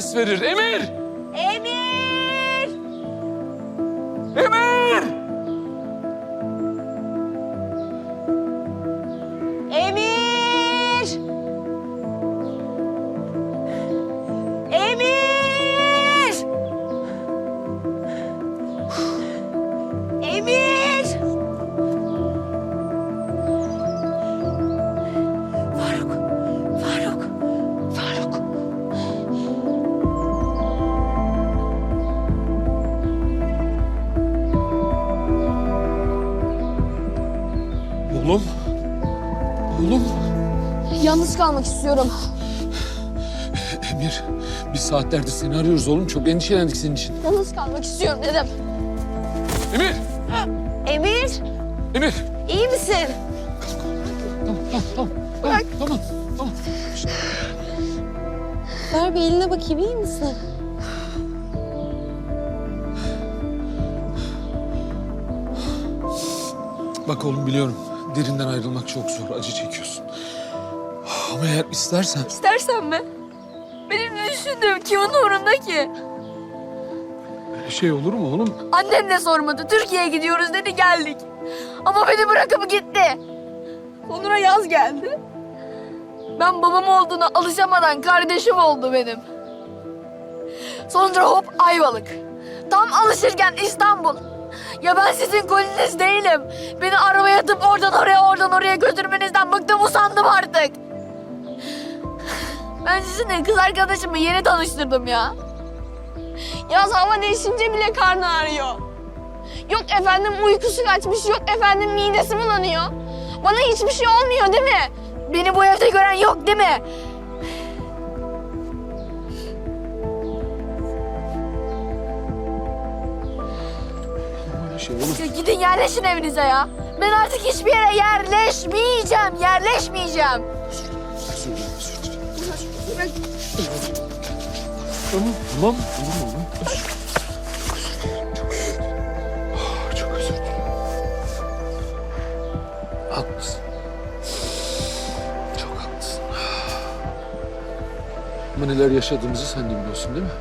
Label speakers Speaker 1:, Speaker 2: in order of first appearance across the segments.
Speaker 1: ses verir. Emir!
Speaker 2: Yalnız kalmak istiyorum.
Speaker 1: Emir, biz saatlerdir seni arıyoruz oğlum. Çok endişelendik senin için.
Speaker 2: Yalnız kalmak istiyorum dedim.
Speaker 1: Emir!
Speaker 3: Emir,
Speaker 1: Emir!
Speaker 3: iyi misin?
Speaker 1: Tamam, tamam, tamam. Tamam, tamam, tamam.
Speaker 3: Ver bir eline bakayım, iyi misin?
Speaker 1: Bak oğlum biliyorum. Derinden ayrılmak çok zor. Acı çekiyorsun. Ama eğer istersen...
Speaker 2: İstersen mi? Benim ne düşündüğüm kimin umurunda ki?
Speaker 1: Böyle şey olur mu oğlum?
Speaker 2: Annem de sormadı. Türkiye'ye gidiyoruz dedi geldik. Ama beni bırakıp gitti. Onur'a yaz geldi. Ben babam olduğuna alışamadan kardeşim oldu benim. Sonra hop Ayvalık. Tam alışırken İstanbul. Ya ben sizin koliniz değilim. Beni arabaya atıp oradan oraya oradan oraya götürmenizden bıktım usandım artık. Ben sizinle kız arkadaşımı yeni tanıştırdım ya. Yaz hava değişince bile karnı ağrıyor. Yok efendim uykusu kaçmış, yok efendim midesi bulanıyor. Bana hiçbir şey olmuyor değil mi? Beni bu evde gören yok değil mi?
Speaker 1: Şey oğlum.
Speaker 2: Ya gidin yerleşin evinize ya. Ben artık hiçbir yere yerleşmeyeceğim, yerleşmeyeceğim.
Speaker 1: Tamam, tamam. Tamam oğlum. Ah, Çok özür dilerim. Haklısın. Çok haklısın. Ama neler yaşadığımızı sen de biliyorsun değil mi?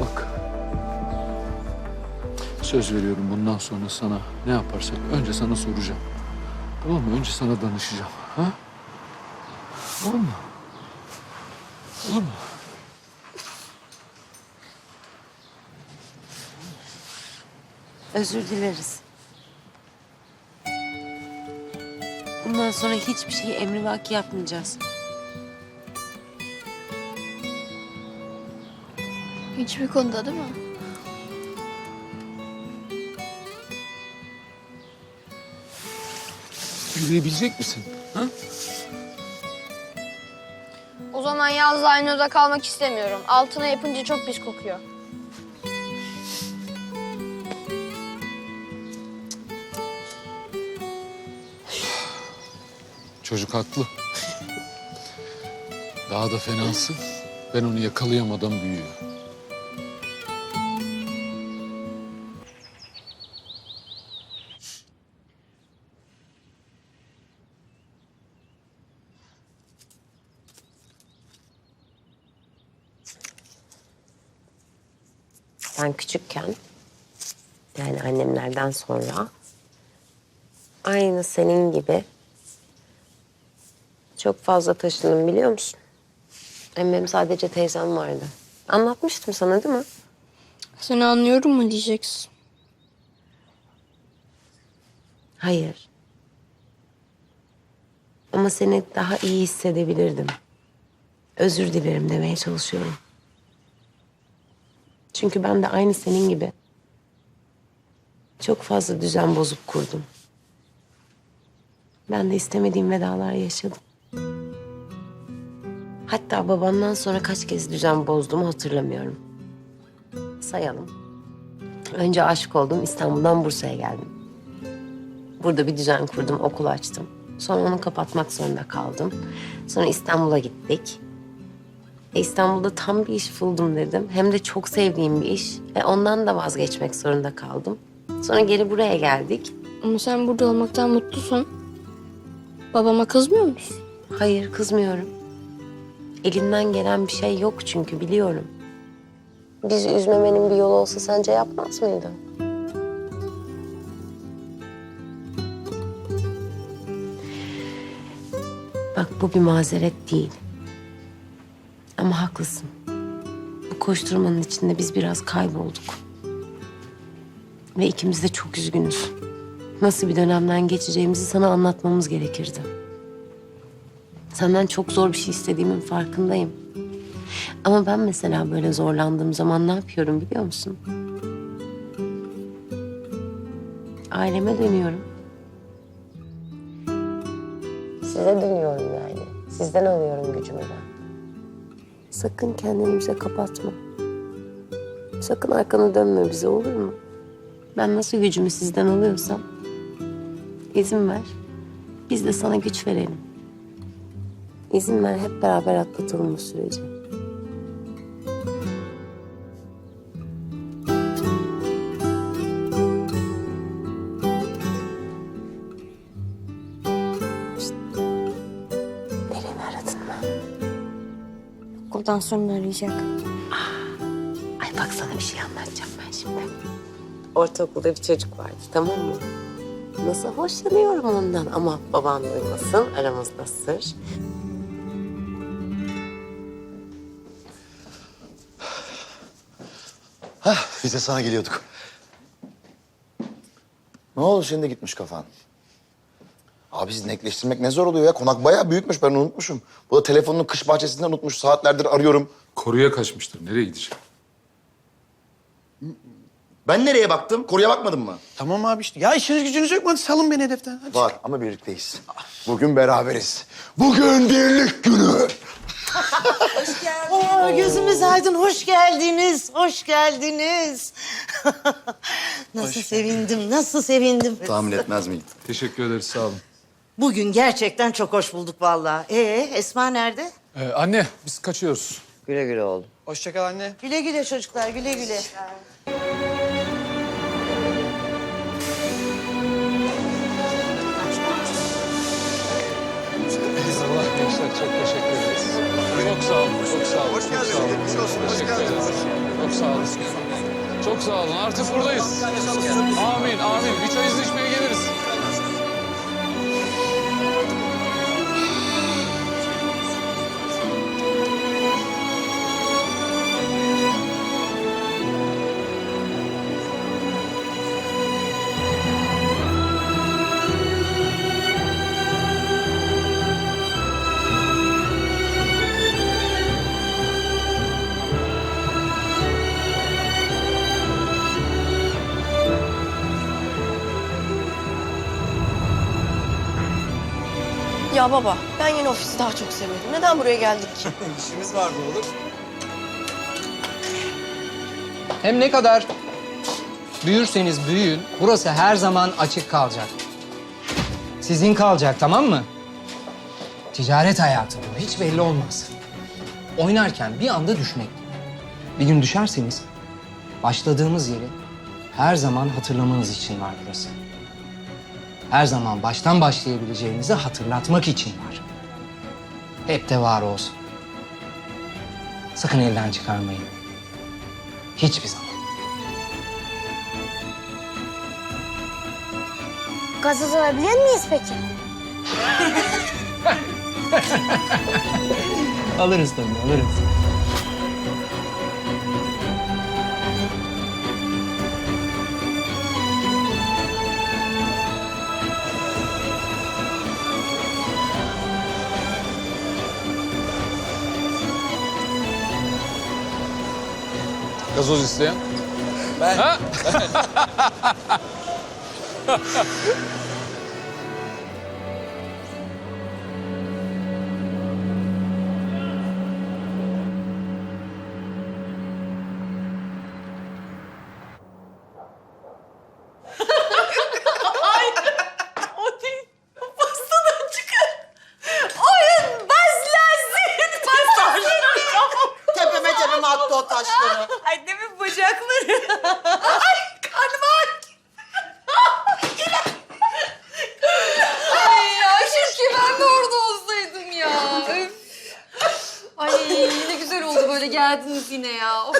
Speaker 1: Bak. Söz veriyorum bundan sonra sana ne yaparsak önce sana soracağım. Tamam mı? Önce sana danışacağım. Ha? Olur mu?
Speaker 3: Özür dileriz. Bundan sonra hiçbir şeyi emrivaki yapmayacağız.
Speaker 2: Hiçbir konuda değil mi?
Speaker 1: Yürüyebilecek misin? Ha?
Speaker 2: Zaman yazda aynı odada kalmak istemiyorum. Altına yapınca çok pis kokuyor.
Speaker 1: Çocuk haklı. Daha da fenası. Ben onu yakalayamadan büyüyor.
Speaker 3: Ben küçükken yani annemlerden sonra aynı senin gibi çok fazla taşındım biliyor musun? Hem benim sadece teyzem vardı. Anlatmıştım sana değil mi?
Speaker 2: Seni anlıyorum mu diyeceksin?
Speaker 3: Hayır. Ama seni daha iyi hissedebilirdim. Özür dilerim demeye çalışıyorum. Çünkü ben de aynı senin gibi çok fazla düzen bozup kurdum. Ben de istemediğim vedalar yaşadım. Hatta babandan sonra kaç kez düzen bozduğumu hatırlamıyorum. Sayalım. Önce aşık oldum, İstanbul'dan Bursa'ya geldim. Burada bir düzen kurdum, okul açtım. Sonra onu kapatmak zorunda kaldım. Sonra İstanbul'a gittik. E, İstanbul'da tam bir iş buldum dedim. Hem de çok sevdiğim bir iş. E, ondan da vazgeçmek zorunda kaldım. Sonra geri buraya geldik.
Speaker 2: Ama sen burada olmaktan mutlusun. Babama kızmıyor musun?
Speaker 3: Hayır kızmıyorum. Elinden gelen bir şey yok çünkü biliyorum. Bizi üzmemenin bir yolu olsa sence yapmaz mıydı? Bak bu bir mazeret değil. Ama haklısın. Bu koşturmanın içinde biz biraz kaybolduk. Ve ikimiz de çok üzgünüz. Nasıl bir dönemden geçeceğimizi sana anlatmamız gerekirdi. Senden çok zor bir şey istediğimin farkındayım. Ama ben mesela böyle zorlandığım zaman ne yapıyorum biliyor musun? Aileme dönüyorum. Size dönüyorum yani. Sizden alıyorum gücümü ben. Sakın kendini bize kapatma. Sakın arkanı dönme bize olur mu? Ben nasıl gücümü sizden alıyorsam izin ver. Biz de sana güç verelim. İzin ver hep beraber atlatalım bu süreci.
Speaker 2: Okuldan sonra arayacak.
Speaker 3: Ay bak sana bir şey anlatacağım ben şimdi. Ortaokulda bir çocuk vardı tamam mı? Nasıl hoşlanıyorum ondan ama baban duymasın aramızda sır.
Speaker 4: Hah, biz de sana geliyorduk. Ne oldu şimdi gitmiş kafan? Abi siz netleştirmek ne zor oluyor ya. Konak bayağı büyükmüş ben unutmuşum. Bu da telefonunu kış bahçesinden unutmuş. Saatlerdir arıyorum.
Speaker 1: Koruya kaçmıştır. Nereye gidecek?
Speaker 4: Ben nereye baktım? Koruya bakmadın mı?
Speaker 5: Tamam abi işte. Ya işiniz gücünüz yok mu? Hadi salın beni hedeften. Hadi.
Speaker 4: Var ama birlikteyiz. Bugün beraberiz. Bugün birlik günü.
Speaker 6: Aa, gözümüz aydın. Hoş geldiniz. Hoş geldiniz. nasıl sevindim, nasıl sevindim.
Speaker 4: Tahmin etmez miydin?
Speaker 1: Teşekkür ederiz sağ olun.
Speaker 6: Bugün gerçekten çok hoş bulduk vallahi. Ee, Esma nerede?
Speaker 1: Ee, anne biz kaçıyoruz.
Speaker 7: Güle güle oğlum.
Speaker 5: Hoşça kal anne.
Speaker 6: Güle güle çocuklar, güle güle.
Speaker 1: Allah gençler çok teşekkür ederiz. Çok sağ olun, çok sağ olun. Hoş geldiniz. Teşekkür ederiz. Çok sağ olun. Çok sağ olun. Artık buradayız. Amin, amin. Bir çayınızı içmeye
Speaker 8: Ya baba, ben yeni ofisi daha çok seviyordum. Neden buraya geldik ki?
Speaker 5: İşimiz vardı oğlum. Hem ne kadar büyürseniz büyüyün, burası her zaman açık kalacak. Sizin kalacak, tamam mı? Ticaret hayatı bu, hiç belli olmaz. Oynarken bir anda düşmek. Bir gün düşerseniz, başladığımız yeri her zaman hatırlamanız için var burası. Her zaman baştan başlayabileceğinizi hatırlatmak için var. Hep de var olsun. Sakın elden çıkarmayın. Hiçbir zaman.
Speaker 2: Gazoz alabilir miyiz peki?
Speaker 5: Alırız tabii, alırız.
Speaker 1: Gazoz isteyen? Ben. Ha?
Speaker 7: geldiniz yine ya. Of.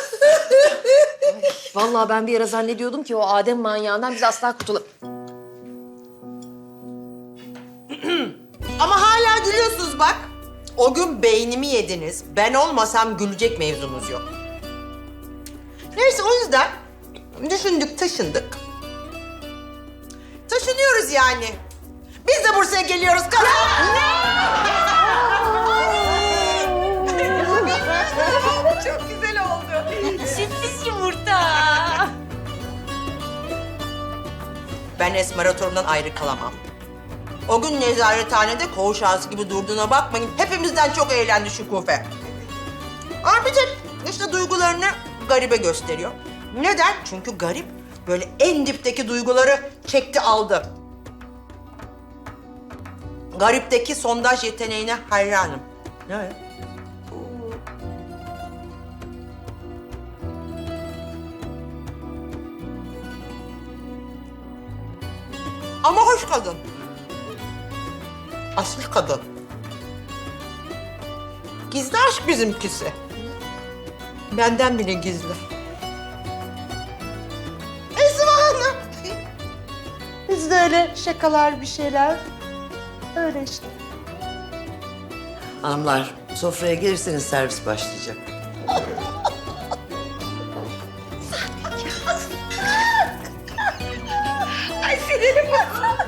Speaker 7: Ay, Vallahi ben bir ara zannediyordum ki o Adem manyağından biz asla kurtul...
Speaker 9: Ama hala gülüyorsunuz bak. O gün beynimi yediniz. Ben olmasam gülecek mevzumuz yok. Neyse o yüzden düşündük, taşındık. Taşınıyoruz yani. Biz de Bursa'ya geliyoruz. Çok güzel oldu.
Speaker 7: Sürpriz yumurta.
Speaker 9: Ben eskalatorundan ayrı kalamam. O gün nezarethanede koğuş ağası gibi durduğuna bakmayın. Hepimizden çok eğlendi Şükufe. Ama bir tek işte duygularını garibe gösteriyor. Neden? Çünkü garip böyle en dipteki duyguları çekti aldı. Garipteki sondaj yeteneğine hayranım. Ne? Ama hoş kadın. Aslı kadın. Gizli aşk bizimkisi. Benden bile gizli. Esma Hanım. Biz de öyle şakalar bir şeyler. Öyle işte.
Speaker 10: Hanımlar sofraya gelirseniz servis başlayacak.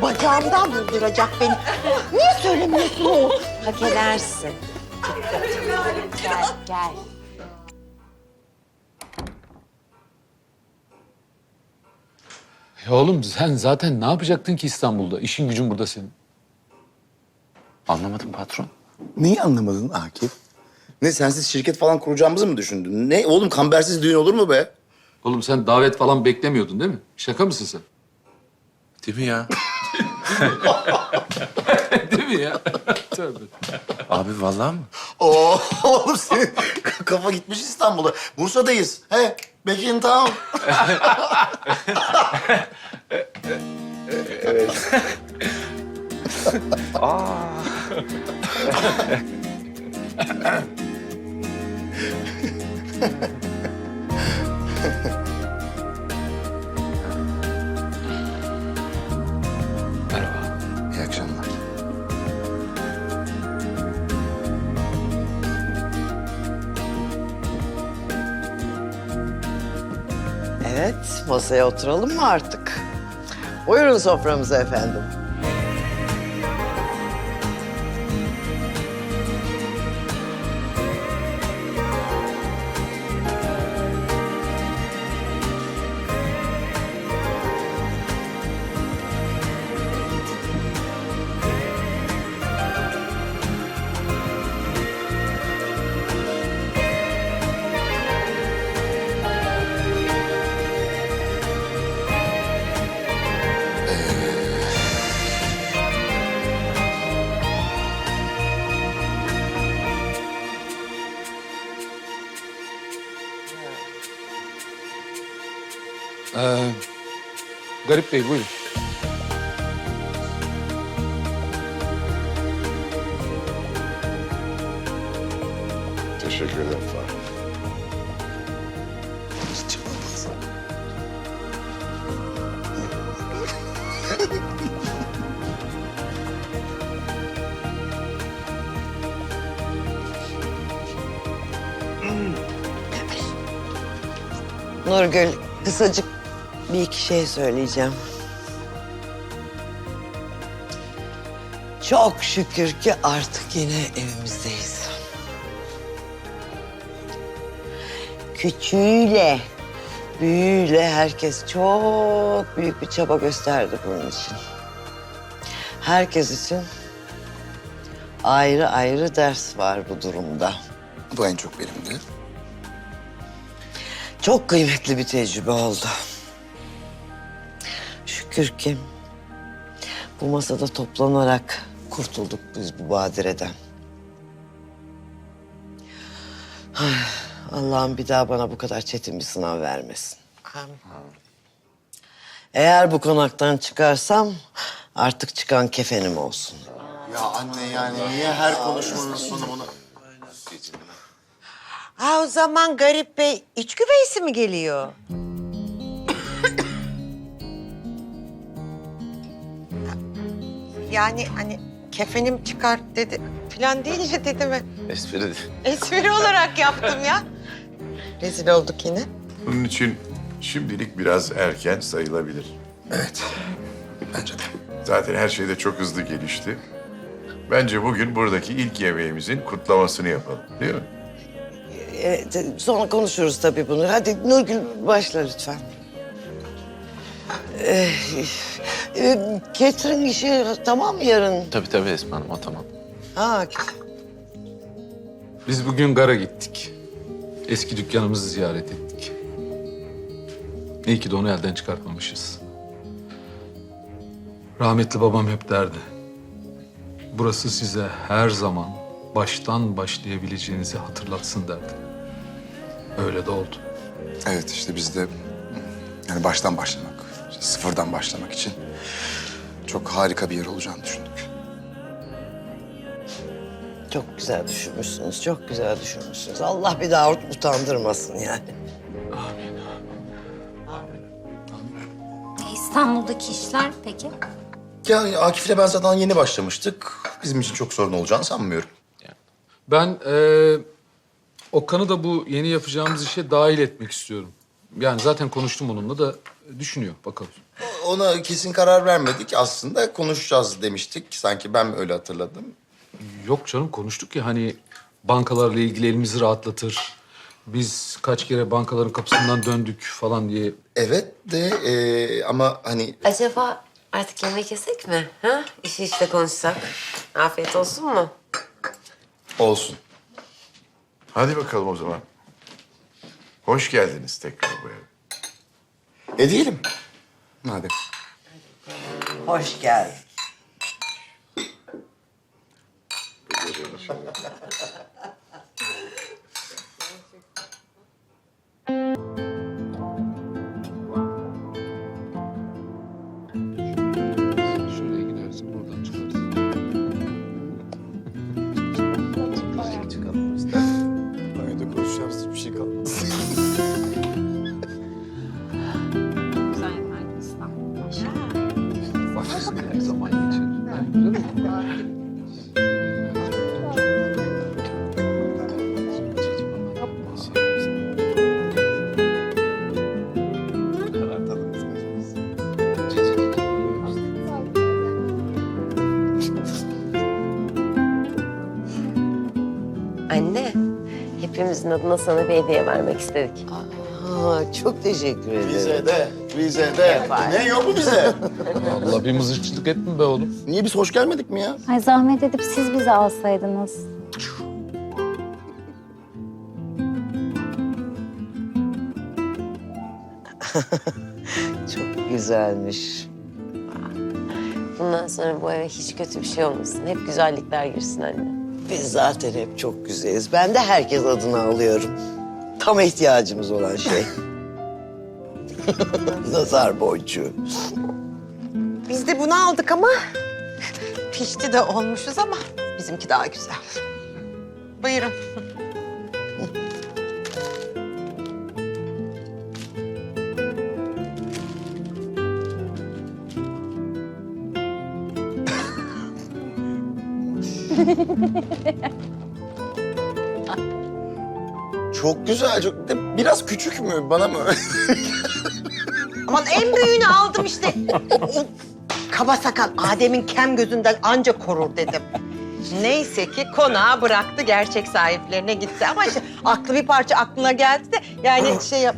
Speaker 9: Bacağımdan vurduracak beni. Niye söylemiyorsun o?
Speaker 3: Hak edersin. gel, gel.
Speaker 1: Ya oğlum sen zaten ne yapacaktın ki İstanbul'da? İşin gücün burada senin.
Speaker 4: Anlamadım patron. Neyi anlamadın Akif? Ne sensiz şirket falan kuracağımızı mı düşündün? Ne oğlum kambersiz düğün olur mu be?
Speaker 1: Oğlum sen davet falan beklemiyordun değil mi? Şaka mısın sen?
Speaker 11: Değil mi ya?
Speaker 1: değil mi ya? Tövbe.
Speaker 11: Abi vallahi mı?
Speaker 4: Oo oğlum senin kafa gitmiş İstanbul'a. Bursa'dayız. He, back in town.
Speaker 10: Evet masaya oturalım mı artık? Buyurun soframıza efendim.
Speaker 1: Ee, Garip Bey buyurun.
Speaker 4: Teşekkür ederim Fahri.
Speaker 10: Nurgül kısacık bir iki şey söyleyeceğim. Çok şükür ki artık yine evimizdeyiz. Küçüğüyle, büyüğüyle herkes çok büyük bir çaba gösterdi bunun için. Herkes için ayrı ayrı ders var bu durumda.
Speaker 4: Bu en çok benimdi.
Speaker 10: Çok kıymetli bir tecrübe oldu. Şükür ki bu masada toplanarak kurtulduk biz bu badireden. Allah'ım bir daha bana bu kadar çetin bir sınav vermesin. Eğer bu konaktan çıkarsam artık çıkan kefenim olsun.
Speaker 4: Ya anne yani niye her konuşmanın sonu bunu...
Speaker 10: Ha o zaman Garip Bey iç güveysi mi geliyor? Yani hani kefenim çıkar dedi falan deyince dedi mi?
Speaker 4: Espri
Speaker 10: Espri olarak yaptım ya. Rezil olduk yine.
Speaker 12: Bunun için şimdilik biraz erken sayılabilir.
Speaker 4: Evet. Bence de.
Speaker 12: Zaten her şey de çok hızlı gelişti. Bence bugün buradaki ilk yemeğimizin kutlamasını yapalım, değil mi?
Speaker 10: Evet, sonra konuşuruz tabii bunu. Hadi Nurgül başla lütfen. Ee, e, catering işi tamam mı yarın?
Speaker 11: Tabii tabii Esma Hanım o tamam.
Speaker 10: Ha,
Speaker 1: Biz bugün gara gittik. Eski dükkanımızı ziyaret ettik. İyi ki de onu elden çıkartmamışız. Rahmetli babam hep derdi. Burası size her zaman baştan başlayabileceğinizi hatırlatsın derdi. Öyle de oldu.
Speaker 4: Evet işte biz de yani baştan başlamak, sıfırdan başlamak için çok harika bir yer olacağını düşündük.
Speaker 10: çok güzel düşünmüşsünüz, çok güzel düşünmüşsünüz. Allah bir daha utandırmasın yani.
Speaker 13: İstanbul'daki işler peki?
Speaker 4: Ya Akif'le ben zaten yeni başlamıştık. Bizim için çok sorun olacağını sanmıyorum.
Speaker 1: Ben eee Okan'ı da bu yeni yapacağımız işe dahil etmek istiyorum. Yani zaten konuştum onunla da düşünüyor bakalım.
Speaker 4: Ona kesin karar vermedik. Aslında konuşacağız demiştik. Sanki ben öyle hatırladım.
Speaker 1: Yok canım konuştuk ya hani bankalarla ilgili elimizi rahatlatır. Biz kaç kere bankaların kapısından döndük falan diye.
Speaker 4: Evet de e, ama hani
Speaker 3: Acaba artık yemek yesek mi? Ha? İşi işte konuşsak. Afiyet olsun mu?
Speaker 4: olsun.
Speaker 12: Hadi bakalım o zaman. Hoş geldiniz tekrar bu eve.
Speaker 4: E diyelim. Hadi.
Speaker 10: Hoş geldin.
Speaker 3: Hepimizin adına sana bir hediye vermek istedik.
Speaker 10: Ha, çok teşekkür ederim.
Speaker 4: Bize de, bize de. Ne yok mu bize?
Speaker 1: Allah bir mızıkçılık etme be oğlum.
Speaker 4: Niye biz hoş gelmedik mi ya?
Speaker 13: Ay zahmet edip siz bizi alsaydınız.
Speaker 10: Çok güzelmiş.
Speaker 3: Bundan sonra bu eve hiç kötü bir şey olmasın. Hep güzellikler girsin anne.
Speaker 10: Biz zaten hep çok güzeliz. Ben de herkes adını alıyorum. Tam ihtiyacımız olan şey. Nazar boncuğu.
Speaker 6: Biz de bunu aldık ama pişti de olmuşuz ama bizimki daha güzel. Buyurun.
Speaker 4: Çok güzel, çok de biraz küçük mü? Bana mı?
Speaker 6: Aman en büyüğünü aldım işte. O kaba sakal Adem'in kem gözünden anca korur dedim. Neyse ki konağa bıraktı gerçek sahiplerine gitti ama işte aklı bir parça aklına geldi de yani şey yap...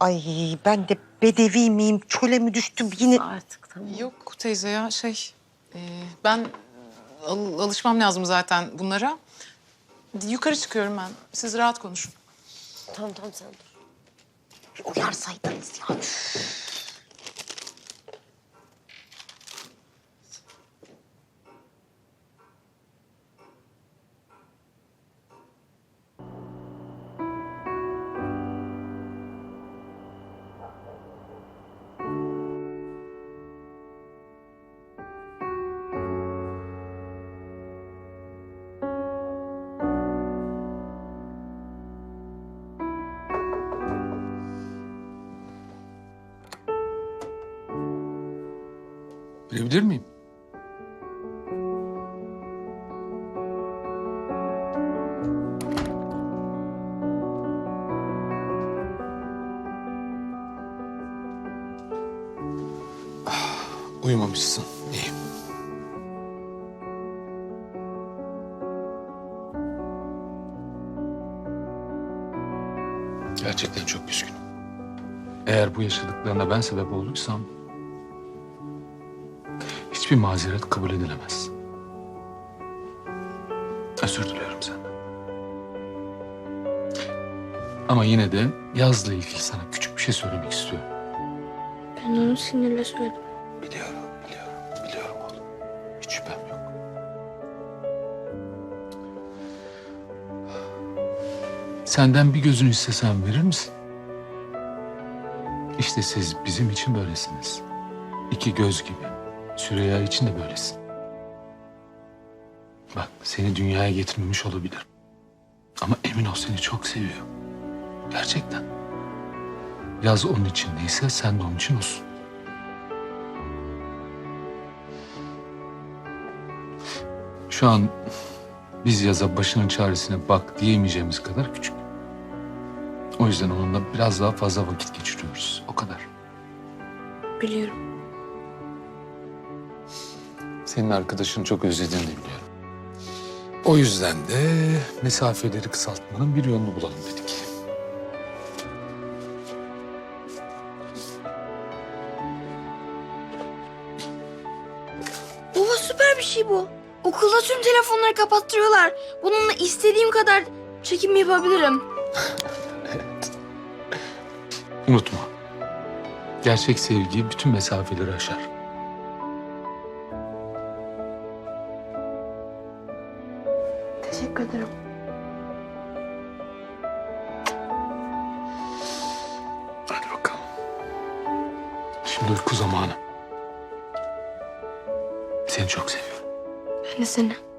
Speaker 6: Ay ben de bedevi miyim, çöle mi düştüm yine?
Speaker 3: Artık tamam.
Speaker 14: Yok teyze ya şey e, ben al- alışmam lazım zaten bunlara. Yukarı çıkıyorum ben. Siz rahat konuşun.
Speaker 3: Tamam tamam sen dur.
Speaker 6: Bir uyarsaydınız ya.
Speaker 1: Bilebilir miyim? Uyumamışsın. İyi. Gerçekten çok üzgünüm. Eğer bu yaşadıklarına ben sebep olduysam... ...hiçbir mazeret kabul edilemez. Özür diliyorum senden. Ama yine de Yaz'la ilgili sana küçük bir şey söylemek istiyorum.
Speaker 2: Ben onu sinirle söyledim.
Speaker 1: Biliyorum, biliyorum, biliyorum oğlum. Hiç şüphem yok. Senden bir gözünü istesem verir misin? İşte siz bizim için böylesiniz. İki göz gibi. Süreyya için de böylesin. Bak seni dünyaya getirmemiş olabilirim. Ama emin ol seni çok seviyor. Gerçekten. Yaz onun için neyse sen de onun için olsun. Şu an biz yaza başının çaresine bak diyemeyeceğimiz kadar küçük. O yüzden onunla biraz daha fazla vakit geçiriyoruz. O kadar.
Speaker 2: Biliyorum.
Speaker 1: Senin arkadaşını çok özlediğini de biliyorum. O yüzden de mesafeleri kısaltmanın bir yolunu bulalım dedik.
Speaker 2: Baba süper bir şey bu. Okulda tüm telefonları kapattırıyorlar. Bununla istediğim kadar çekim yapabilirim.
Speaker 1: Unutma. Gerçek sevgi bütün mesafeleri aşar.
Speaker 2: Teşekkür ederim.
Speaker 1: Hadi bakalım. Şimdi uyku zamanı. Seni çok seviyorum.
Speaker 2: Ben de seni.